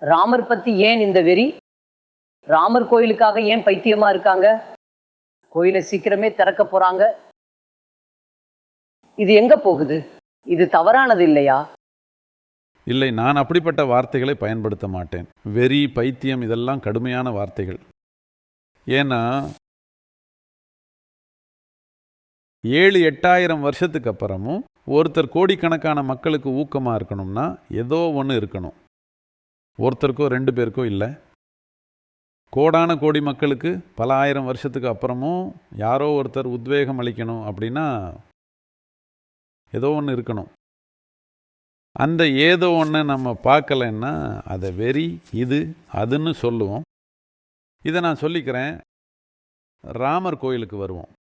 ராமர் பத்தி ஏன் இந்த வெறி? ராமர் கோயிலுக்காக ஏன் பைத்தியமா இருக்காங்க? கோயிலை சீக்கிரமே திறக்க போறாங்க. இது எங்க போகுது? இது தவறானது இல்லையா? இல்லை நான் அப்படிப்பட்ட வார்த்தைகளை பயன்படுத்த மாட்டேன். வெறி பைத்தியம் இதெல்லாம் கடுமையான வார்த்தைகள். ஏன்னா ஏழு எட்டாயிரம் வருஷத்துக்கு அப்புறமும் ஒருத்தர் கோடிக்கணக்கான மக்களுக்கு ஊக்கமாக இருக்கணும்னா ஏதோ ஒன்று இருக்கணும். ஒருத்தருக்கோ ரெண்டு பேருக்கோ இல்லை. கோடான கோடி மக்களுக்கு பல ஆயிரம் வருஷத்துக்கு அப்புறமும் யாரோ ஒருத்தர் உத்வேகம் அளிக்கணும் அப்படின்னா ஏதோ ஒன்று இருக்கணும். அந்த ஏதோ ஒன்று நம்ம பார்க்கலைன்னா அதை வெறி இது அதுன்னு சொல்லுவோம். இதை நான் சொல்லிக்கிறேன். ராமர் கோயிலுக்கு வருவோம்.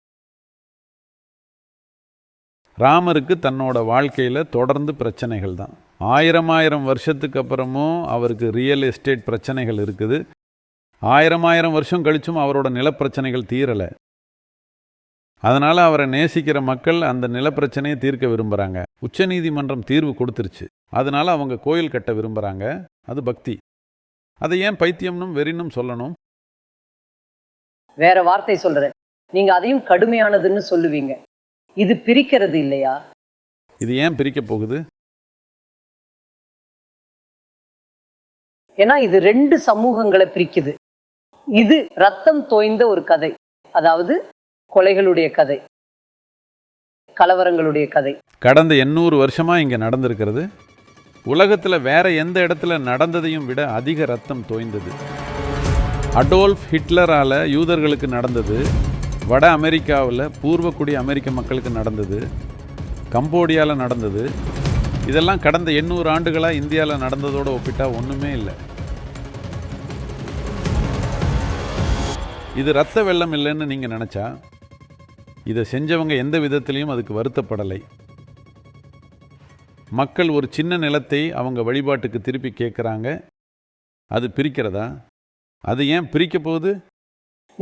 ராமருக்கு தன்னோட வாழ்க்கையில் தொடர்ந்து பிரச்சனைகள் தான். ஆயிரம் ஆயிரம் வருஷத்துக்கு அப்புறமும் அவருக்கு ரியல் எஸ்டேட் பிரச்சனைகள் இருக்குது. ஆயிரம் ஆயிரம் வருஷம் கழிச்சும் அவரோட நிலப்பிரச்சனைகள் தீரலை. அதனால் அவரை நேசிக்கிற மக்கள் அந்த நிலப்பிரச்சனையை தீர்க்க விரும்புகிறாங்க உச்சநீதிமன்றம் தீர்வு கொடுத்துருச்சு. அதனால் அவங்க கோயில் கட்ட விரும்புகிறாங்க அது பக்தி. அதை ஏன் பைத்தியம்னும் வெறினும் சொல்லணும்? வேற வார்த்தை சொல்கிறேன் நீங்கள் அதையும் கடுமையானதுன்னு சொல்லுவீங்க. இது பிரிக்கிறது இல்லையா? இது ஏன் பிரிக்க போகுது? ஏன்னா இது ரெண்டு சமூகங்களை பிரிக்குது. இது ரத்தம் தோய்ந்த ஒரு கதை. அதாவது கொலைகளுடைய கதை. கலவரங்களுடைய கதை. கடந்த எண்ணூறு வருஷமாக இங்கே நடந்திருக்கிறது. உலகத்தில் வேற எந்த இடத்துல நடந்ததையும் விட அதிக ரத்தம் தோய்ந்தது. அடோல்ஃப் ஹிட்லரால் யூதர்களுக்கு நடந்தது. வட அமெரிக்காவில் பூர்வக்குடி அமெரிக்க மக்களுக்கு நடந்தது கம்போடியாவில் நடந்தது. இதெல்லாம் கடந்த எண்ணூறு ஆண்டுகளாக இந்தியாவில் நடந்ததோடு ஒப்பிட்டா ஒன்றுமே இல்லை. இது ரத்த வெள்ளம் இல்லைன்னு நீங்கள் நினச்சா இதை செஞ்சவங்க எந்த விதத்திலையும் அதுக்கு வருத்தப்படலை. மக்கள் ஒரு சின்ன நிலத்தை அவங்க வழிபாட்டுக்கு திருப்பி கேட்குறாங்க அது பிரிக்கிறதா? அது ஏன் பிரிக்க போகுது?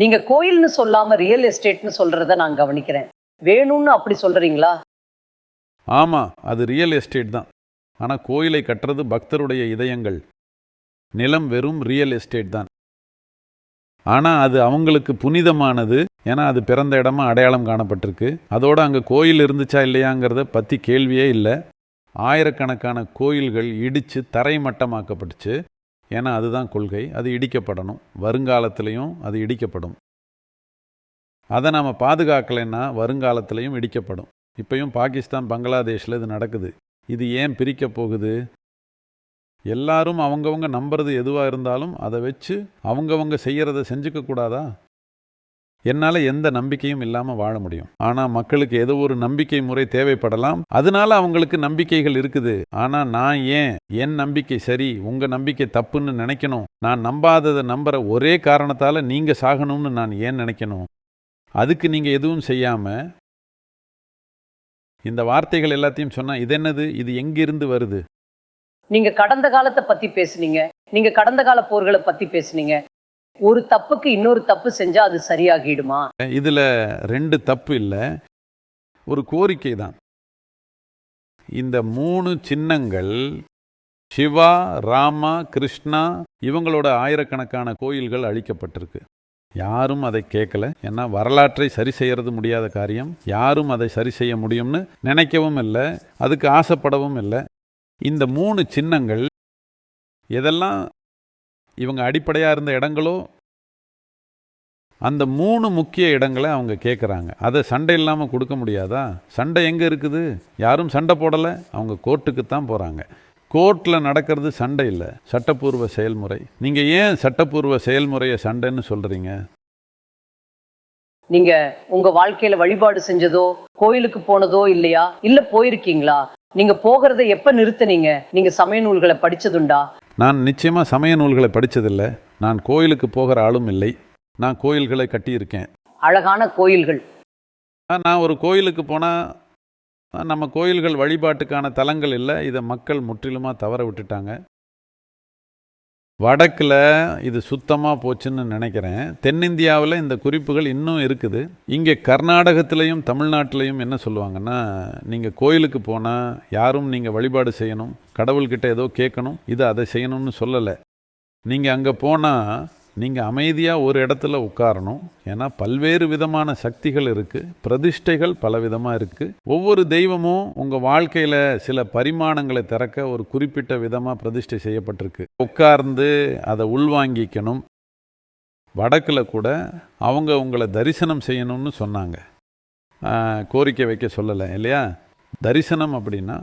நீங்க கோயில்னு சொல்லாம ரியல் எஸ்டேட்னு சொல்றத நான் கவனிக்கிறேன். வேணும்னு அப்படி சொல்றீங்களா? ஆமாம் அது ரியல் எஸ்டேட் தான். ஆனால் கோயிலை கட்டுறது பக்தருடைய இதயங்கள். நிலம் வெறும் ரியல் எஸ்டேட் தான். ஆனால் அது அவங்களுக்கு புனிதமானது ஏன்னா அது பிறந்த இடமா அடையாளம் காணப்பட்டிருக்கு. அதோட அங்கே கோயில் இருந்துச்சா இல்லையாங்கிறத பற்றி கேள்வியே இல்லை. ஆயிரக்கணக்கான கோயில்கள் இடித்து தரைமட்டமாக்கப்பட்டுச்சு. ஏன்னா அதுதான் கொள்கை அது இடிக்கப்படணும். வருங்காலத்திலையும் அது இடிக்கப்படும். அதை நாம் பாதுகாக்கலைன்னா வருங்காலத்திலையும் இடிக்கப்படும். இப்பையும் பாகிஸ்தான் பங்களாதேஷில் இது நடக்குது. இது ஏன் பிரிக்க போகுது? எல்லாரும் அவங்கவங்க நம்புறது எதுவாக இருந்தாலும் அதை வச்சு அவங்கவங்க செய்கிறத செஞ்சுக்க கூடாதா? என்னால் எந்த நம்பிக்கையும் இல்லாமல் வாழ முடியும். ஆனால் மக்களுக்கு ஏதோ ஒரு நம்பிக்கை முறை தேவைப்படலாம். அதனால அவங்களுக்கு நம்பிக்கைகள் இருக்குது. ஆனால் நான் ஏன் என் நம்பிக்கை சரி உங்கள் நம்பிக்கை தப்புன்னு நினைக்கணும்? நான் நம்பாததை நம்புற ஒரே காரணத்தால் நீங்கள் சாகணும்னு நான் ஏன் நினைக்கணும்? அதுக்கு நீங்கள் எதுவும் செய்யாமல் இந்த வார்த்தைகள் எல்லாத்தையும் சொன்னால் இது என்னது? இது எங்கிருந்து வருது? நீங்க கடந்த காலத்தை பத்தி பேசுனீங்க. நீங்க கடந்த கால போர்களை பத்தி பேசுனீங்க. ஒரு தப்புக்கு இன்னொரு தப்பு செஞ்சால் அது சரியாகிடுமா? இதில் ரெண்டு தப்பு இல்லை. ஒரு கோரிக்கை தான். இந்த மூணு சின்னங்கள் சிவா ராமா கிருஷ்ணா இவங்களோட ஆயிரக்கணக்கான கோயில்கள் அழிக்கப்பட்டிருக்கு. யாரும் அதை கேட்கல. ஏன்னா வரலாற்றை சரி செய்யறது முடியாத காரியம். யாரும் அதை சரி செய்ய முடியும்னு நினைக்கவும் இல்லை. அதுக்கு ஆசைப்படவும் இல்லை. இந்த மூணு சின்னங்கள் எதெல்லாம் இவங்க அடிப்படையாக இருந்த இடங்களோ அந்த மூணு முக்கிய இடங்களை அவங்க கேட்குறாங்க அதை சண்டை இல்லாமல் கொடுக்க முடியாதா? சண்டை எங்கே இருக்குது? யாரும் சண்டை போடலை. அவங்க கோர்ட்டுக்கு தான் போகிறாங்க கோர்ட்டில் நடக்கிறது சண்டை இல்லை. சட்டப்பூர்வ செயல்முறை. நீங்கள் ஏன் சட்டப்பூர்வ செயல்முறையை சண்டைன்னு சொல்கிறீங்க நீங்க உங்க வாழ்க்கையில வழிபாடு செஞ்சதோ கோயிலுக்கு போனதோ இல்லையா? இல்ல போயிருக்கீங்களா? நீங்க போகிறத எப்ப நிறுத்தினீங்க? நீங்க சமய நூல்களை படிச்சதுண்டா? நான் நிச்சயமாக சமய நூல்களை படித்ததில்லை நான் கோயிலுக்கு போகிற ஆளும் இல்லை. நான் கோயில்களை கட்டியிருக்கேன். அழகான கோயில்கள். நான் ஒரு கோயிலுக்கு போனால் நம்ம கோயில்கள் வழிபாட்டுக்கான தலங்கள் இல்லை. இதை மக்கள் முற்றிலுமாக தவற விட்டுட்டாங்க. வடக்கில் இது சுத்தமாக போச்சுன்னு நினைக்கிறேன். தென்னிந்தியாவில் இந்த குறிப்புகள் இன்னும் இருக்குது. இங்கே கர்நாடகத்திலையும் தமிழ்நாட்டிலையும் என்ன சொல்லுவாங்கன்னா நீங்கள் கோயிலுக்கு போனால் யாரும் நீங்கள் வழிபாடு செய்யணும். கடவுள்கிட்ட ஏதோ கேட்கணும் இது அதை செய்யணும்னு சொல்லலை. நீங்கள் அங்கே போனால் நீங்கள் அமைதியாக ஒரு இடத்துல உட்காரணும். ஏன்னா பல்வேறு விதமான சக்திகள் இருக்குது பிரதிஷ்டைகள் பல விதமாக இருக்குது ஒவ்வொரு தெய்வமும் உங்கள் வாழ்க்கையில் சில பரிமாணங்களை திறக்க ஒரு குறிப்பிட்ட விதமாக பிரதிஷ்டை செய்யப்பட்டிருக்கு. உட்கார்ந்து அதை உள்வாங்கிக்கணும். வடக்கில் கூட அவங்க உங்களை தரிசனம் செய்யணும்னு சொன்னாங்க. கோரிக்கை வைக்க சொல்லலை இல்லையா? தரிசனம் அப்படின்னா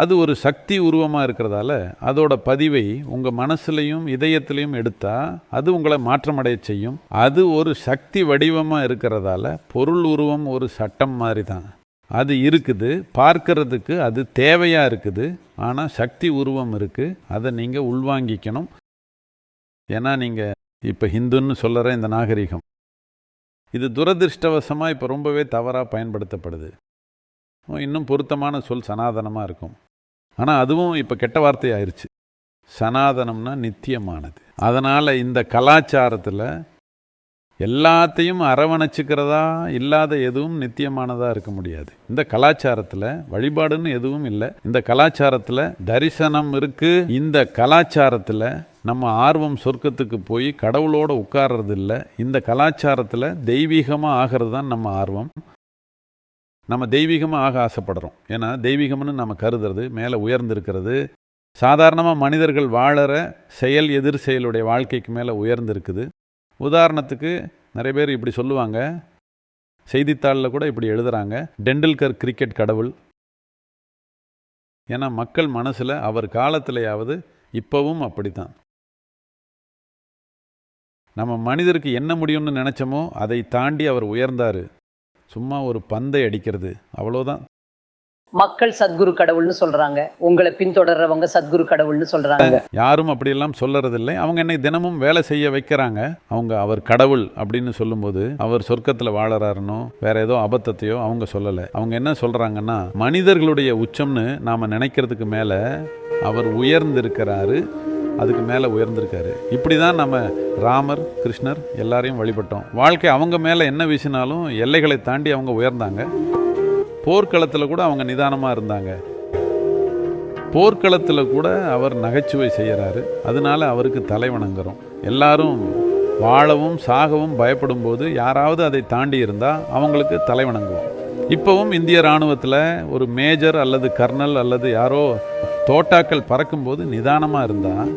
அது ஒரு சக்தி உருவமாக இருக்கிறதால அதோட பதிவை உங்கள் மனசுலையும் இதயத்திலையும் எடுத்தால் அது உங்களை மாற்றமடைய செய்யும். அது ஒரு சக்தி வடிவமாக இருக்கிறதால பொருள் உருவம் ஒரு சட்டம் மாதிரி தான் அது இருக்குது பார்க்கறதுக்கு அது தேவையாக இருக்குது ஆனால் சக்தி உருவம் இருக்குது அதை நீங்கள் உள்வாங்கிக்கணும். ஏன்னா நீங்கள் இப்போ ஹிந்துன்னு சொல்லுற இந்த நாகரிகம். இது துரதிர்ஷ்டவசமாக இப்போ ரொம்பவே தவறாக பயன்படுத்தப்படுது. இன்னும் பொருத்தமான சொல் சனாதனமாக இருக்கும். ஆனால் அதுவும் இப்போ கெட்ட வார்த்தை ஆயிடுச்சு சனாதனம்னா நித்தியமானது. அதனால் இந்த கலாச்சாரத்தில் எல்லாத்தையும் அரவணைச்சிக்கிறதா இல்லாத எதுவும் நித்தியமானதாக இருக்க முடியாது. இந்த கலாச்சாரத்தில் வழிபாடுன்னு எதுவும் இல்லை. இந்த கலாச்சாரத்தில் தரிசனம் இருக்குது இந்த கலாச்சாரத்தில் நம்ம ஆர்வம் சொர்க்கத்துக்கு போய் கடவுளோடு உட்கார்றது இல்லை இந்த கலாச்சாரத்தில் தெய்வீகமாக ஆகிறது தான் நம்ம ஆர்வம். நம்ம தெய்வீகமாக ஆக ஆசைப்படுறோம். ஏன்னா தெய்வீகம்னு நம்ம கருதுறது மேலே உயர்ந்திருக்கிறது. சாதாரணமாக மனிதர்கள் வாழற செயல் எதிர் செயலுடைய வாழ்க்கைக்கு மேலே உயர்ந்திருக்குது. உதாரணத்துக்கு நிறைய பேர் இப்படி சொல்லுவாங்க. செய்தித்தாளில் கூட இப்படி எழுதுகிறாங்க டெண்டுல்கர் கிரிக்கெட் கடவுள். ஏன்னா மக்கள் மனசில் அவர் காலத்திலேயாவது இப்போவும் அப்படித்தான். நம்ம மனிதருக்கு என்ன முடியும்னு நினச்சோமோ அதை தாண்டி அவர் உயர்ந்தார். சும்மா ஒரு பந்தை அடிக்கிறது. அவ்வளோதான் மக்கள் சத்குரு கடவுள்னு சொல்றாங்க. உங்களை பின்தொடர்றவங்க சத்குரு கடவுள்னு சொல்றாங்க. யாரும் அப்படியெல்லாம் சொல்லறதில்லை. அவங்க என்னை தினமும் வேலை செய்ய வைக்கிறாங்க. அவங்க அவர் கடவுள் அப்படின்னு சொல்லும்போது அவர் சொர்க்கத்தில் வாழறாருனோ வேற ஏதோ அபத்தத்தையோ அவங்க சொல்லலை. அவங்க என்ன சொல்றாங்கன்னா மனிதர்களுடைய உச்சம்னு நாம் நினைக்கிறதுக்கு மேலே அவர் உயர்ந்திருக்கிறாரு. அதுக்கு மேலே உயர்ந்திருக்காரு. இப்படி தான் நம்ம ராமர் கிருஷ்ணர் எல்லாரையும் வழிபட்டோம். வாழ்க்கை அவங்க மேலே என்ன வீசினாலும் எல்லைகளை தாண்டி அவங்க உயர்ந்தாங்க. போர்க்களத்தில் கூட அவங்க நிதானமாக இருந்தாங்க. போர்க்களத்தில் கூட அவர் நகைச்சுவை செய்கிறாரு அதனால அவருக்கு தலை வணங்குறோம். எல்லாரும் வாழவும் சாகவும் பயப்படும் போது யாராவது அதை தாண்டி இருந்தால் அவங்களுக்கு தலை வணங்குவோம். இப்போவும் இந்திய இராணுவத்தில் ஒரு மேஜர் அல்லது கர்னல் அல்லது யாரோ தோட்டாக்கள் பறக்கும்போது நிதானமாக இருந்தால்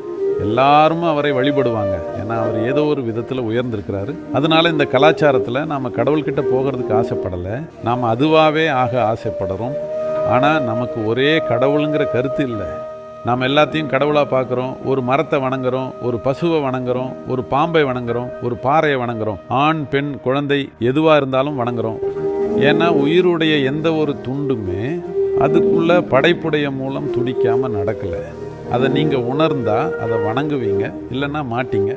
எல்லாரும் அவரை வழிபடுவாங்க. ஏன்னா அவர் ஏதோ ஒரு விதத்தில் உயர்ந்திருக்கிறாரு. அதனால இந்த கலாச்சாரத்தில் நாம் கடவுள்கிட்ட போகிறதுக்கு ஆசைப்படலை. நாம் அதுவாகவே ஆக ஆசைப்படுறோம். ஆனால் நமக்கு ஒரே கடவுளுங்கிற கருத்து இல்லை. நாம் எல்லாத்தையும் கடவுளாக பார்க்குறோம் ஒரு மரத்தை வணங்குறோம் ஒரு பசுவை வணங்குறோம் ஒரு பாம்பை வணங்குறோம் ஒரு பாறையை வணங்குறோம். ஆண் பெண் குழந்தை எதுவாக இருந்தாலும் வணங்குறோம். ஏன்னா உயிருடைய எந்த ஒரு துண்டுமே அதுக்குள்ளே படைப்புடைய மூலம் துடிக்காமல் நடக்கலை. அதை நீங்கள் உணர்ந்தால் அதை வணங்குவீங்க இல்லைன்னா மாட்டீங்க.